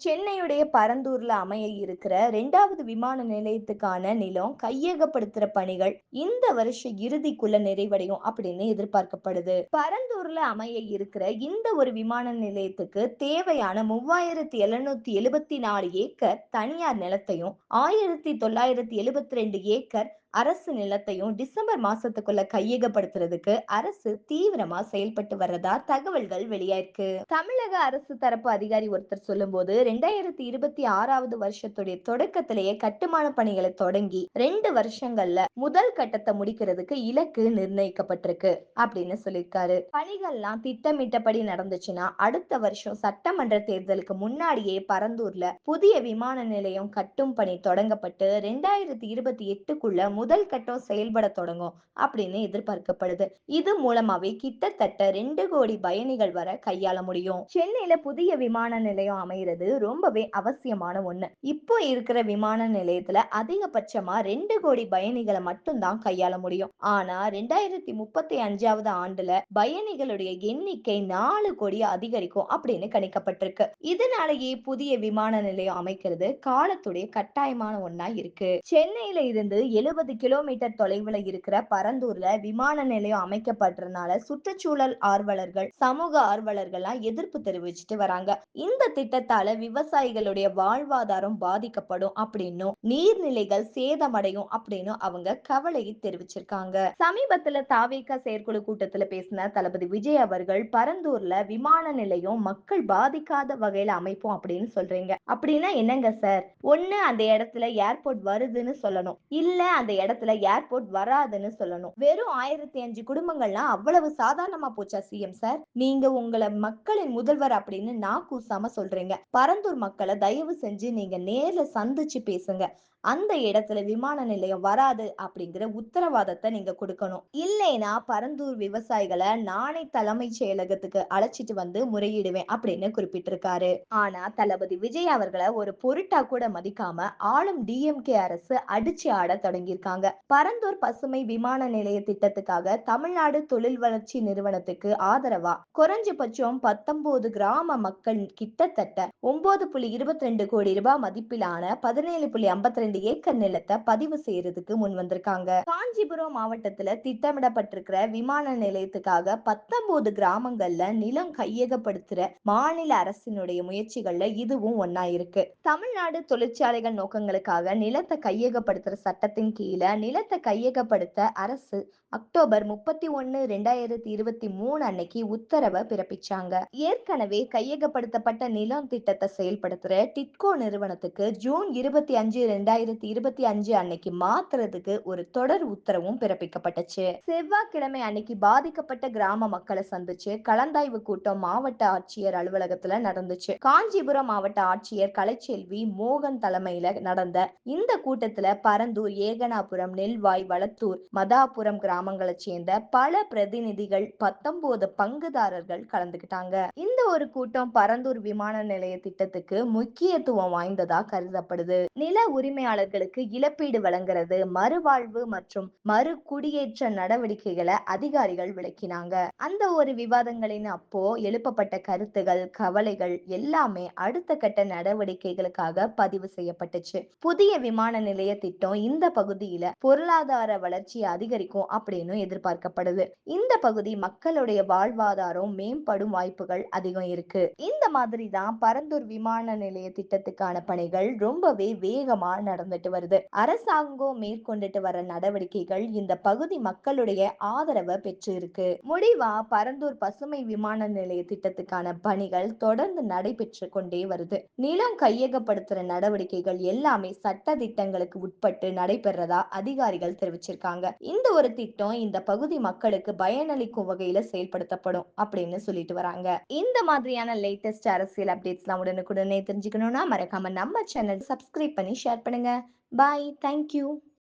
சென்னையுடைய பரந்தூர்ல அமைய இருக்கிற ரெண்டாவது விமான நிலையத்துக்கான நிலம் கையகப்படுத்துற பணிகள் இந்த வருஷ இறுதிக்குள்ள நிறைவடையும் அப்படின்னு எதிர்பார்க்கப்படுது. பரந்தூர்ல அமைய இருக்கிற இந்த ஒரு விமான நிலையத்துக்கு தேவையான மூவாயிரத்தி எழுநூத்தி எழுபத்தி நாலு ஏக்கர் தனியார் நிலத்தையும் ஆயிரத்தி தொள்ளாயிரத்தி எழுபத்தி ரெண்டு ஏக்கர் அரசு நிலத்தையும் டிசம்பர் மாசத்துக்குள்ள கையகப்படுத்துறதுக்கு அரசு தீவிரமா செயல்பட்டு வர்றதா தகவல்கள் வெளியாயிருக்கு. தமிழக அரசு தரப்பு அதிகாரி ஒருத்தர் சொல்லும் போது ரெண்டாயிரத்தி இருபத்தி ஆறாவது வருஷத்துடைய தொடக்கத்திலேயே கட்டுமான பணிகளை தொடங்கி ரெண்டு வருஷங்கள்ல முதல் கட்டத்தை முடிக்கிறதுக்கு இலக்கு நிர்ணயிக்கப்பட்டிருக்கு அப்படின்னு சொல்லியிருக்காரு. பணிகள்லாம் திட்டமிட்டபடி நடந்துச்சுன்னா அடுத்த வருஷம் சட்டமன்ற தேர்தலுக்கு முன்னாடியே பரந்தூர்ல புதிய விமான நிலையம் கட்டும் பணி தொடங்கப்பட்டு ரெண்டாயிரத்தி இருபத்தி எட்டுக்குள்ள முதல் கட்டம் செயல்பட தொடங்கும் அப்படின்னு எதிர்பார்க்கப்படுது. இது மூலமாவே கிட்டத்தட்ட ரெண்டு கோடி பயணிகள் வர கையாள முடியும். சென்னையில புதிய விமான நிலையம் அமைகிறது ரொம்பவே அவசியமான ஒண்ணு. இப்போ இருக்கிற விமான நிலையத்துல அதிகபட்சமா ரெண்டு கோடி பயணிகளை மட்டும்தான் கையாள முடியும். ஆனா ரெண்டாயிரத்தி முப்பத்தி அஞ்சாவது ஆண்டுல பயணிகளுடைய எண்ணிக்கை நாலு கோடி அதிகரிக்கும் அப்படின்னு கணிக்கப்பட்டிருக்கு. இதனாலேயே புதிய விமான நிலையம் அமைக்கிறது காலத்துடைய கட்டாயமான ஒன்னா இருக்கு. சென்னையில இருந்து எழுபது கிலோமீட்டர் தொலைவுல இருக்கிற பரந்தூர்ல விமான நிலையம் அமைக்கப்படுறதுனால சுற்றுச்சூழல் ஆர்வலர்கள் சமூக ஆர்வலர்கள்லாம் எதிர்ப்பு தெரிவிச்சுட்டு வராங்க. இந்த திட்டத்தால விவசாயிகளுடைய வாழ்வாதாரம் பாதிக்கப்படும் அப்படின்னும் நீர்நிலைகள் சேதமடையும் அப்படின்னு அவங்க கவலையை தெரிவிச்சிருக்காங்க. சமீபத்துல தாவேகா செயற்குழு கூட்டத்துல பேசின தளபதி விஜய் அவர்கள் பரந்தூர்ல விமான நிலையம் மக்கள் பாதிக்காத வகையில அமைப்போம் அப்படின்னு சொல்றீங்க. அப்படின்னா என்னங்க சார்? ஒண்ணு அந்த இடத்துல ஏர்போர்ட் வருதுன்னு சொல்லணும். இல்ல அந்த இடத்துல ஏர்போர்ட் வராதுன்னு சொல்லணும். வெறும் ஆயிரத்தி அஞ்சு குடும்பங்கள்லாம் அவ்வளவு சாதாரணமா போச்சா சிஎம் சார்? நீங்க உங்களை மக்களின் முதல்வர் அப்படின்னு நான் கூசாம சொல்றீங்க பரந்தூர் மக்களை தயவு செஞ்சு நீங்க நேர்ல சந்திச்சு பேசுங்க. அந்த இடத்துல விமான நிலையம் வராது அப்படிங்கிற உத்தரவாதத்தை நீங்க கொடுக்கணும். இல்லைன்னா பரந்தூர் விவசாயிகளை நானே தலைமைச் செயலகத்துக்கு அழைச்சிட்டு வந்து முறையிடுவேன் அப்படின்னு குறிப்பிட்டிருக்காரு. ஆனா தளபதி விஜய் அவர்களை ஒரு பொருட்டா கூட மதிக்காம ஆளும் டிஎம்கே அரசு அடிச்சு ஆட தொடங்கியிருக்காங்க. பரந்தூர் பசுமை விமான நிலைய திட்டத்துக்காக தமிழ்நாடு தொழில் வளர்ச்சி நிறுவனத்துக்கு ஆதரவா? குறைஞ்சபட்சம் பத்தொன்பது கிராம மக்கள் கிட்டத்தட்ட ஒன்பது புள்ளி இருபத்தி ரெண்டு கோடி ரூபாய் மதிப்பிலான பதினேழு புள்ளி ஐம்பத்தி ரெண்டு ஏக்கர் நிலத்தை பதிவு செய்யறதுக்கு முன் வந்திருக்காங்க. காஞ்சிபுரம் மாவட்டத்துல திட்டமிடப்பட்டிருக்கிற விமான நிலையத்துக்காக பத்தொன்பது கிராமங்கள்ல நிலம் கையகப்படுத்துற மாநில அரசினுடைய முயற்சிகள்ல இதுவும் ஒன்னா இருக்கு. தமிழ்நாடு தொழிற்சாலைகள் நோக்கங்களுக்காக நிலத்தை கையகப்படுத்துற சட்டத்தின் கீழே நிலத்தை கையகப்படுத்த அரசு அக்டோபர் முப்பத்தி ஒன்னு ரெண்டாயிரத்தி இருபத்தி மூணு அன்னைக்கு உத்தரவை பிறப்பிச்சாங்க. ஏற்கனவே கையகப்படுத்தப்பட்ட நிலம் திட்டத்தை செயல்படுத்துற டிட்கோ நிறுவனத்துக்கு ஜூன் இருபத்தி அஞ்சு ரெண்டாயிரத்தி இருபத்தி அஞ்சு அன்னைக்கு மாத்துறதுக்கு ஒரு தொடர் உத்தரவும் பிறப்பிக்கப்பட்டுச்சு. செவ்வாய்க்கிழமை அன்னைக்கு பாதிக்கப்பட்ட கிராம மக்களை சந்திச்சு கலந்தாய்வு கூட்டம் மாவட்ட ஆட்சியர் அலுவலகத்துல நடந்துச்சு. காஞ்சிபுரம் மாவட்ட ஆட்சியர் கலைச்செல்வி மோகன் தலைமையில நடந்த இந்த கூட்டத்துல பரந்தூர் ஏகனாபுரம் நெல்வாய் வளத்தூர் மதாபுரம் கிராமங்களை சேர்ந்த பல பிரதிநிதிகள் பத்தொன்பது பங்குதாரர்கள் கலந்துகிட்டாங்க. இந்த ஒரு கூட்டம் பரந்தூர் விமான நிலைய திட்டத்துக்கு முக்கியத்துவம் வாய்ந்ததா கருதப்படுது. நில உரிமையாளர்களுக்கு இழப்பீடு வழங்குறது மறுவாழ்வு மற்றும் மறு குடியேற்ற நடவடிக்கைகளை அதிகாரிகள் விளக்கினாங்க. அந்த ஒரு விவாதங்களின் அப்போ எழுப்பப்பட்ட கருத்துகள் கவலைகள் எல்லாமே அடுத்த கட்ட நடவடிக்கைகளுக்காக பதிவு செய்யப்பட்டுச்சு. புதிய விமான நிலைய திட்டம் இந்த பகுதியில பொருளாதார வளர்ச்சி அதிகரிக்கும் அப்படின்னு எதிர்பார்க்கப்படுது. இந்த பகுதி மக்களுடைய வாழ்வாதாரம் மேம்படும் வாய்ப்புகள் அதிகம் இருக்கு. இந்த மாதிரி தான் பரந்தூர் விமான நிலைய திட்டத்துக்கான பணிகள் ரொம்பவே வேகமா நடந்துட்டு வருது. அரசாங்கம் மேற்கொண்டுட்டு வர நடவடிக்கைகள் இந்த பகுதி மக்களுடைய ஆதரவை பெற்று இருக்கு முடிவா பரந்தூர் பசுமை விமான நிலைய திட்டத்துக்கான பணிகள் தொடர்ந்து நடைபெற்று கொண்டே வருது. நிலம் கையகப்படுத்துற நடவடிக்கைகள் எல்லாமே சட்ட திட்டங்களுக்கு உட்பட்டு நடைபெறதா அதிகாரிகள் தெரிவிச்சிருக்காங்க. இந்த ஒரு திட்டம் இந்த பகுதி மக்களுக்கு பயனளிக்கும் வகையில செயல்படுத்தப்படும் அப்படின்னு சொல்லிட்டு வராங்க. இந்த மாதிரியான லேட்டஸ்ட் அரசியல் அப்டேட்ஸ்லாம் உடனுக்குடனே தெரிஞ்சுக்கணும்னா மறக்காம நம்ம சேனல் சப்ஸ்கிரைப் பண்ணி ஷேர் பண்ணுங்க. Bye thank you